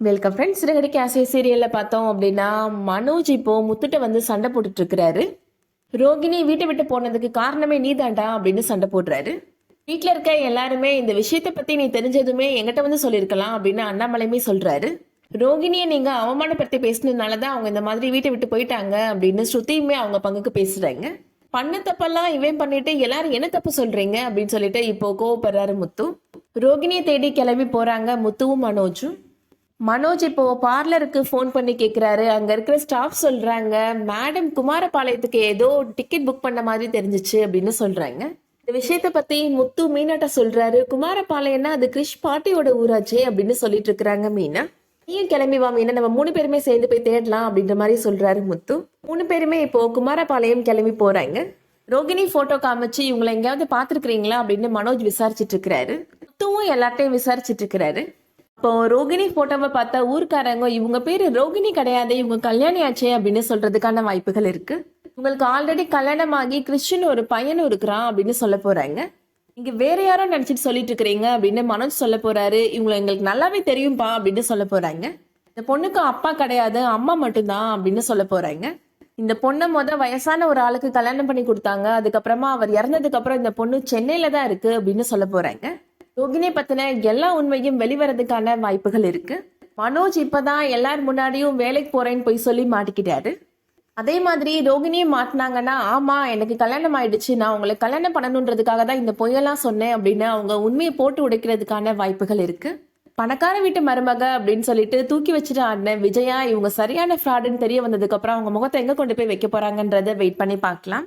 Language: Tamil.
வெல்கம் ஃப்ரெண்ட்ஸ் சிறுகடி கேசே சீரியலில் பார்த்தோம் அப்படின்னா மனோஜ் இப்போ முத்துட்ட வந்து சண்டை போட்டுட்டு இருக்கிறாரு ரோகிணி வீட்டை விட்டு போனதுக்கு காரணமே நீதாண்டா அப்படின்னு சண்டை போடுறாரு. வீட்டில் இருக்க எல்லாருமே இந்த விஷயத்தை பற்றி நீ தெரிஞ்சதுமே எங்கிட்ட வந்து சொல்லியிருக்கலாம் அப்படின்னு அண்ணாமலையுமே சொல்கிறாரு ரோகிணியை நீங்கள் அவமானப்படுத்தி பேசினதுனால தான் அவங்க இந்த மாதிரி வீட்டை விட்டு போயிட்டாங்க அப்படின்னு ஸ்ருதியுமே அவங்க பங்குக்கு பேசுகிறாங்க பண்ண தப்பெல்லாம் இவன் பண்ணிட்டு எல்லாரும் என்ன தப்பு சொல்றீங்க அப்படின்னு சொல்லிட்டு இப்போ கோவப்படுறாரு முத்து. ரோகிணியை தேடி கிளம்பி போறாங்க முத்துவும் மனோஜும். மனோஜ் இப்போ பார்லருக்கு ஃபோன் பண்ணி கேட்குறாரு அங்கே இருக்கிற ஸ்டாஃப் சொல்கிறாங்க மேடம் குமாரபாளையத்துக்கு ஏதோ டிக்கெட் புக் பண்ண மாதிரி தெரிஞ்சிச்சு அப்படின்னு சொல்கிறாங்க இந்த விஷயத்தை பற்றி முத்து மீனாட்ட சொல்கிறாரு குமாரபாளையம்னா அது கிறிஷ் பாட்டியோட ஊராச்சே அப்படின்னு சொல்லிட்டு இருக்கிறாங்க மீனா. நீயும் கிளம்பி வா மீனா. நம்ம மூணு பேருமே சேர்ந்து போய் தேடலாம் அப்படின்ற மாதிரி சொல்கிறாரு முத்து. மூணு பேருமே இப்போ குமாரபாளையம் கிளம்பி போகிறாங்க ரோகிணி ஃபோட்டோ காமிச்சு இவங்களை எங்கேயாவது பார்த்துருக்குறீங்களா? அப்படின்னு மனோஜ் விசாரிச்சிட்டு இருக்கிறாரு. முத்துவும் எல்லார்ட்டையும் விசாரிச்சிட்டு இருக்கிறாரு. அப்போ ரோகிணி போட்டோவை பார்த்தா ஊர்க்காரங்க இவங்க பேர் ரோகிணி கிடையாது இவங்க கல்யாணி ஆச்சே அப்படின்னு சொல்றதுக்கான வாய்ப்புகள் இருக்கு. உங்களுக்கு ஆல்ரெடி கல்யாணம் ஆகி கிறிஸ்டின் ஒரு பையனும் இருக்கிறான் அப்படின்னு சொல்ல போறாங்க. இங்க வேற யாரோ நினைச்சிட்டு சொல்லிட்டு இருக்கிறீங்க அப்படின்னு மனோஜ் சொல்ல போறாரு. இவங்களை எங்களுக்கு நல்லாவே தெரியும்பா அப்படின்னு சொல்ல போறாங்க. இந்த பொண்ணுக்கு அப்பா கிடையாது அம்மா மட்டும்தான் அப்படின்னு சொல்ல போறாங்க. இந்த பொண்ணை முத வயசான ஒரு ஆளுக்கு கல்யாணம் பண்ணி கொடுத்தாங்க. அதுக்கப்புறமா அவர் இறந்ததுக்கு அப்புறம் இந்த பொண்ணு சென்னையில தான் இருக்கு அப்படின்னு சொல்ல போறாங்க. யோகினி பத்தின எல்லா உண்மையும் வெளிவரதுக்கான வாய்ப்புகள் இருக்கு. மனோஜ் இப்பதான் எல்லார் முன்னாடியும் வேலைக்கு போறேன்னு போய் சொல்லி மாட்டிக்கிட்டாரு. அதே மாதிரி ரோகிணியும் மாட்டினாங்கன்னா ஆமா எனக்கு கல்யாணம் ஆயிடுச்சு நான் உங்களுக்கு கல்யாணம் பண்ணணுன்றதுக்காக தான் இந்த பொய்யெல்லாம் சொன்னேன் அப்படின்னு அவங்க உண்மையை போட்டு உடைக்கிறதுக்கான வாய்ப்புகள் இருக்கு. பணக்கார வீட்டு மருமக அப்படின்னு சொல்லிட்டு தூக்கி வச்சுட்டு ஆடின விஜயா இவங்க சரியான ஃப்ராடுன்னு தெரிய வந்ததுக்கு அப்புறம் அவங்க முகத்தை எங்க கொண்டு போய் வைக்க போறாங்கன்றத வெயிட் பண்ணி பார்க்கலாம்.